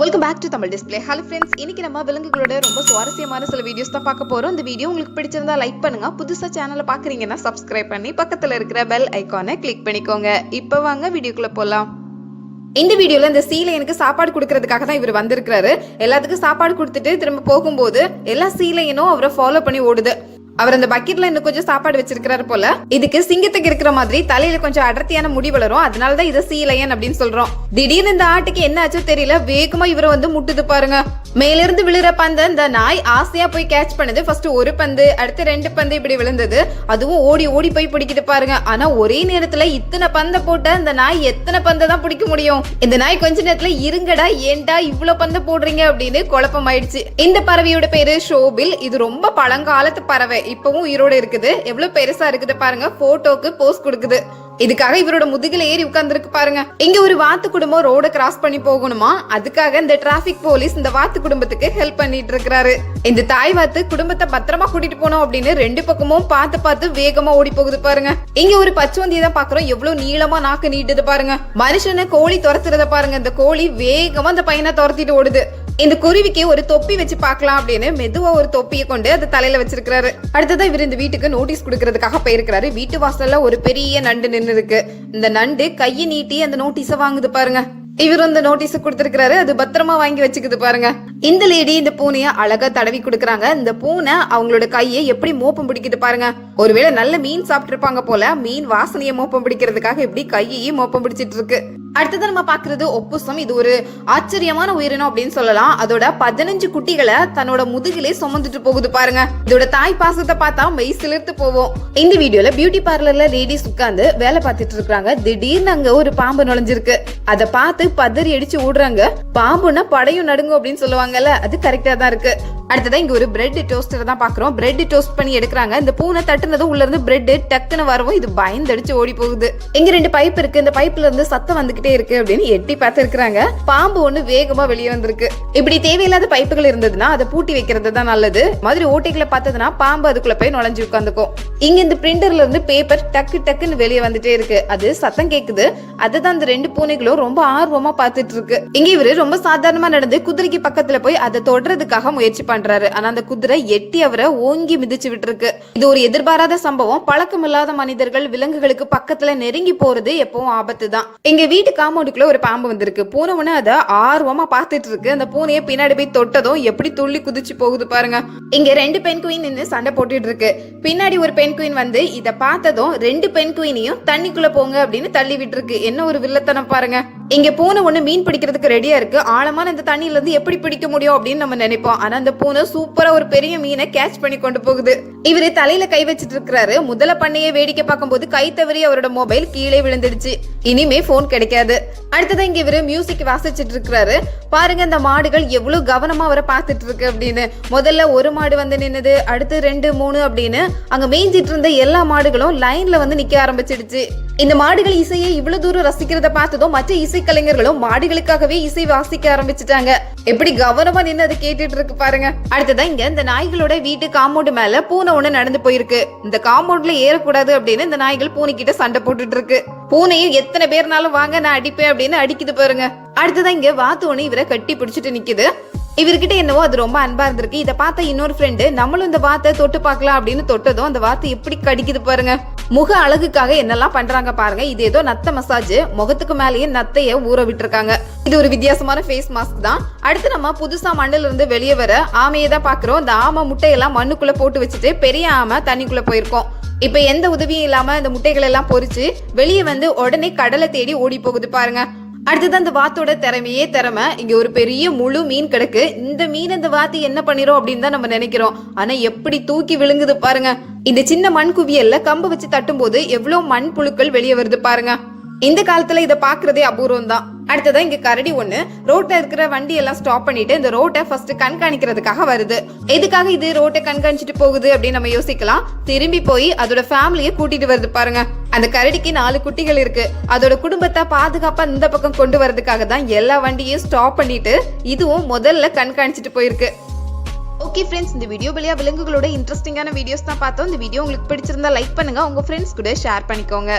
Welcome back to Tamil display hello friends இன்னைக்கு நம்ம விலங்குகளோட ரொம்ப சுவாரஸ்யமான சில வீடியோஸ் தான் பார்க்க போறோம். இந்த வீடியோ உங்களுக்கு பிடிச்சிருந்தா லைக் பண்ணுங்க. புதுசா சேனலை பாக்குறீங்கன்னா சப்ஸ்கிரைப் பண்ணி பக்கத்துல இருக்கிற பெல் ஐக்கானை கிளிக் பண்ணிக்கோங்க. இப்போ வாங்க வீடியோக்குள்ள போலாம். இந்த வீடியோல இந்த சீலை எனக்கு சாப்பாடு கொடுக்கறதுக்காக தான் இவர் வந்திருக்கிறாரு. எல்லாத்துக்கும் சாப்பாடு கொடுத்துட்டு திரும்ப போகும்போது எல்லா சீலையனும் அவரை ஃபாலோ பண்ணி ஓடுது. அவர் அந்த பக்கெட்ல இன்னும் கொஞ்சம் சாப்பாடு வச்சிருக்கிறாரு போல. இதுக்கு சிங்கத்துக்கு இருக்கிற மாதிரி தலையில கொஞ்சம் அடர்த்தியான முடி வளரும். அதனாலதான் இதை சீலையன் அப்படின்னு சொல்றோம். திடீர்னு இந்த ஆட்டுக்கு என்ன ஆச்சோ தெரியல. வேகமா இவரை வந்து முட்டுது பாருங்க. மேலிருந்து விழுற பந்து இந்த நாய் ஆசையா போய் கேட்ச் பண்ணுது. ஃபர்ஸ்ட் ஒரு பந்து அடுத்து ரெண்டு பந்து இப்படி விழுந்தது. அதுவும் ஓடி ஓடி போய் பிடிக்குது பாருங்க. ஆனா ஒரே நேரத்துல இத்தனை பந்த போட்ட இந்த நாய் எத்தனை பந்தை தான் பிடிக்க முடியும்? இந்த நாய் கொஞ்ச நேரத்துல இருங்கடா ஏன்டா இவ்வளவு பந்த போடுறீங்க? அப்படின்னு குழப்பம் ஆயிடுச்சு இந்த பறவையோட பேரு ஷோபில். இது ரொம்ப பழங்காலத்து பறவை. இப்பவும் உயிரோட இருக்குது. எவ்வளவு பெருசா இருக்குது பாருங்க. போட்டோக்கு போஸ் கொடுக்குது. இதுக்காக இவரோட முதுகில ஏறி உட்கார்ந்துருக்கு பாருங்க. இங்க ஒரு வாத்து குடும்பம் ரோட கிராஸ் பண்ணி போகணுமா? அதுக்காக இந்த டிராபிக் போலீஸ் இந்த வாத்து குடும்பத்துக்கு ஹெல்ப் பண்ணிட்டு இருக்கிறாரு. இந்த தாய் வாத்து குடும்பத்தை பத்திரமா கூட்டிட்டு போனோம் அப்படின்னு ரெண்டு பக்கமும் பார்த்து பார்த்து வேகமா ஓடி போகுது பாருங்க. இங்க ஒரு பச்சுவந்தியை தான் பாக்குறோம் எவ்வளவு நீளமா நாக்கு நீட்டுது பாருங்க. மனுஷனை கோழி துரத்துறத பாருங்க. இந்த கோழி வேகமா அந்த பையனை துரத்திட்டு ஓடுது. இந்த குருவிக்கு ஒரு தொப்பி வச்சு பார்க்கலாம் அப்படின்னு மெதுவா ஒரு தொப்பியை கொண்டு அது தலையில வச்சிருக்காரு அடுத்ததான் இவர் இந்த வீட்டுக்கு நோட்டீஸ் கொடுக்கறதுக்காக போயிருக்கிறாரு. வீட்டு வாசல்ல ஒரு பெரிய நண்டு நின்று இருக்கு இந்த நண்டு கையை நீட்டி அந்த நோட்டீஸ வாங்குது பாருங்க. இவர் அந்த நோட்டீஸ் கொடுத்திருக்கிறாரு. அது பத்திரமா வாங்கி வச்சுக்குது பாருங்க. இந்த லேடி இந்த பூனைய அழகா தடவி கொடுக்கறாங்க. இந்த பூனை அவங்களோட கையை எப்படி மோப்பம் பிடிக்குது பாருங்க. ஒருவேளை நல்ல மீன் சாப்பிட்டு இருப்பாங்க போல மீன் வாசனையை மோப்பம் பிடிக்கிறதுக்காக எப்படி கையையும் மோப்பம் பிடிச்சிட்டு இருக்கு. அடுத்தது நம்ம பாக்குறது ஒப்புசம். இது ஒரு ஆச்சரியமான உயிரினம் அப்படின்னு சொல்லலாம். அதோட பதினஞ்சு குட்டிகளை தன்னோட முதுகிலே சுமந்துட்டு போகுது பாருங்க. இதோட தாய் பாசத்தை பார்த்தா மெய் சிலிர்த்து போவோம் இந்த வீடியோல பியூட்டி பார்லர்ல லேடிஸ் உட்காந்து வேலை பார்த்துட்டு இருக்காங்க. திடீர்னு அங்க ஒரு பாம்பு நுழைஞ்சிருக்கு. அதை பார்த்து பதறி அடிச்சு ஓடுறாங்க. பாம்புன்னா படையும் நடுங்கும் அப்படின்னு சொல்லுவாங்கல்ல அது கரெக்டா தான் இருக்கு. அடுத்ததான் இங்க ஒரு பிரெட் டோஸ்டர் தான் பாக்குறோம். பிரெட் டோஸ்ட் பண்ணி எடுக்கிறாங்க. இந்த பூனை தட்டுனதும் உள்ள இருந்து பிரெட் டக்குன்னு வரவும் இது பயந்தடிச்சு ஓடி போகுது. இங்க ரெண்டு பைப் இருக்கு. இந்த பைப்ல இருந்து சத்தம் வந்துகிட்டே இருக்கு அப்படின்னு எட்டி பார்த்து இருக்கிறாங்க பாம்பு ஒண்ணு வேகமா வெளியே வந்திருக்கு. இப்படி தேவையில்லாத பைப்புகள் இருந்ததுன்னா அதை பூட்டி வைக்கிறது தான் நல்லது. மாதிரி ஓட்டைகளை பார்த்ததுன்னா பாம்பு அதுக்குள்ள போய் நுழைஞ்சு உட்காந்துக்கும். இங்க இந்த பிரிண்டர்ல இருந்து பேப்பர் டக்கு டக்குன்னு வெளியே வந்துட்டே இருக்கு. அது சத்தம் கேக்குது. அதுதான் அந்த ரெண்டு பூனைகளும் ரொம்ப ஆர்வமா பார்த்துட்டு இருக்கு. இங்க இவரு ரொம்ப சாதாரணமா நடந்து குதிரைக்கு பக்கத்துல போய் அதை தொடறதுக்காக முயற்சி பண்றாரு. ஆனா அந்த குதிரை எட்டி அவரை ஓங்கி மிதிச்சு விட்டுருக்கு. இது ஒரு எதிர்பாராத சம்பவம். பழக்கம் இல்லாத மனிதர்கள் விலங்குகளுக்கு பக்கத்துல நெருங்கி போறது எப்பவும் ஆபத்து தான் எங்க வீட்டு காம்பவுண்டுக்குள்ள ஒரு பாம்பு வந்திருக்கு. பூனை ஒண்ணு அதை ஆர்வமா பார்த்துட்டு இருக்கு. அந்த பூனையை பின்னாடி போய் தொட்டதும் எப்படி துள்ளி குதிச்சு போகுது பாருங்க. இங்க ரெண்டு பெண் குயின் நின்று சண்டை போட்டுட்டு இருக்கு. பின்னாடி ஒரு பெண் குயின் வந்து இதை பார்த்ததும் ரெண்டு பெண் குயினையும் தண்ணிக்குள்ள போங்க அப்படின்னு தள்ளி விட்டுருக்கு. என்ன ஒரு வில்லத்தனம் பாருங்க. இங்க பூனை ஒண்ணு மீன் பிடிக்கிறதுக்கு ரெடியா இருக்கு. ஆழமான இந்த தண்ணியில இருந்து எப்படி பிடிக்க முடியும் அப்படின்னு நம்ம நினைப்போம். ஆனா அந்த பூனை சூப்பரா ஒரு பெரிய மீனை கேட்ச் பண்ணி கொண்டு போகுது. இவரு தலையில கை வச்சிட்டு இருக்கிறாரு. முதல்ல பண்ணையை வேடிக்கை பார்க்கும்போது கை தவறி அவரோட மொபைல் கீழே விழுந்துடுச்சு. இனிமே போன் கிடைக்காது. அடுத்ததான் இங்க இவரு மியூசிக் வாசிச்சிட்டு இருக்கிறாரு. பாருங்க இந்த மாடுகள் எவ்வளவு கவனமா அவரை பார்த்துட்டு இருக்கு அப்படின்னு. முதல்ல ஒரு மாடு வந்து நின்னுது அடுத்து ரெண்டு மூணு அப்படின்னு. அங்க மேய்ஞ்சிட்டு இருந்த எல்லா மாடுகளும் லைன்ல வந்து நிக்க ஆரம்பிச்சிடுச்சு. இந்த மாடுகள் இசையை இவ்வளவு தூரம் ரசிக்கிறத பார்த்ததும் மற்ற இசைக்கலைஞர்களும் மாடுகளுக்காகவே இசை வாசிக்க ஆரம்பிச்சிட்டாங்க. எப்படி கவனமா நின்று அதை கேட்டுட்டு இருக்கு பாருங்க. அடுத்ததான் இங்க இந்த நாய்களோட வீட்டு காம்பவுண்ட் மேல பூனை ஒண்ணு நடந்து போயிருக்கு. இந்த காம்பவுண்ட்ல ஏறக்கூடாது அப்படின்னு இந்த நாய்கள் பூனை கிட்ட சண்டை போட்டுட்டு இருக்கு. பூனையும் எத்தனை பேர்னாலும் வாங்க நான் அடிப்பேன் அப்படின்னு அடிக்குது பாருங்க. அடுத்ததான் இங்க வாத்து ஒண்ணு இவரை கட்டி பிடிச்சிட்டு நிக்குது. இவர்கிட்ட என்னவோ அது ரொம்ப அன்பா இருந்திருக்கு. இதை பார்த்த இன்னொரு ஃப்ரெண்டு நம்மளும் இந்த வாத்தை தொட்டு பார்க்கலாம் அப்படின்னு தொட்டதும் அந்த வாத்து எப்படி கடிக்குது பாருங்க. முக அழகுக்காக என்னெல்லாம் பண்றாங்க பாருங்க. இது ஏதோ நத்த மசாஜ். முகத்துக்கு மேலேயே நத்தைய ஊற விட்டுருக்காங்க. இது ஒரு வித்தியாசமான ஃபேஸ் மாஸ்க் தான். அடுத்து நம்ம புதுசா மண்ணில இருந்து வெளியே வர ஆமையை தான் பாக்குறோம் இந்த ஆமை முட்டையெல்லாம் மண்ணுக்குள்ள போட்டு வச்சுட்டு பெரிய ஆமை தண்ணிக்குள்ள போயிருக்கோம். இப்ப எந்த உதவியும் இல்லாம இந்த முட்டைகள் எல்லாம் பொறிச்சு வெளியே வந்து உடனே கடலை தேடி ஓடி போகுது பாருங்க. அடுத்தது அந்த வாத்தோட திறமையே திறமை. இங்க ஒரு பெரிய முழு மீன் கிடக்கு. இந்த மீன் அந்த வாத்து என்ன பண்ணிரும் அப்படின்னு தான் நம்ம நினைக்கிறோம். ஆனா எப்படி தூக்கி விழுங்குது பாருங்க. இந்த சின்ன மண் குவியல்ல கம்பு வச்சு தட்டும் போது எவ்வளவு மண் புழுக்கள் வெளியே வருது பாருங்க. இந்த காலத்துல இதை பாக்குறதே அபூர்வம் தான் அடுத்ததான் இங்க கரடி ஒண்ணு. ரோட்ல இருக்கிற வண்டி எல்லாம் ஸ்டாப் பண்ணிட்டு இந்த ரோட்டை ஃபர்ஸ்ட் கண்காணிக்கிறதுக்காக வருது. எதுக்காக இது ரோட்டை கண்காணிச்சிட்டு போகுது அப்படின்னு நம்ம யோசிக்கலாம். திரும்பி போய் அதோட ஃபேமிலியை கூட்டிட்டு வருது பாருங்க. அந்த கரடிக்கு நாலு குட்டிகள் இருக்கு. அதோட குடும்பத்தை பாதுகாப்பா இந்த பக்கம் கொண்டு வரதுக்காக தான் எல்லா வண்டியும் ஸ்டாப் பண்ணிட்டு இதுவும் முதல்ல கண்காணிச்சிட்டு போயிருக்கு. ஓகே ஃப்ரெண்ட்ஸ் இந்த வீடியோ வழியா விலங்குகளோட இன்ட்ரெஸ்டிங்கான வீடியோஸ் தான் பார்த்தோம். இந்த வீடியோ உங்களுக்கு பிடிச்சிருந்தா லைக் பண்ணுங்க. உங்க ஃப்ரெண்ட்ஸ் கூட ஷேர் பண்ணிக்கோங்க.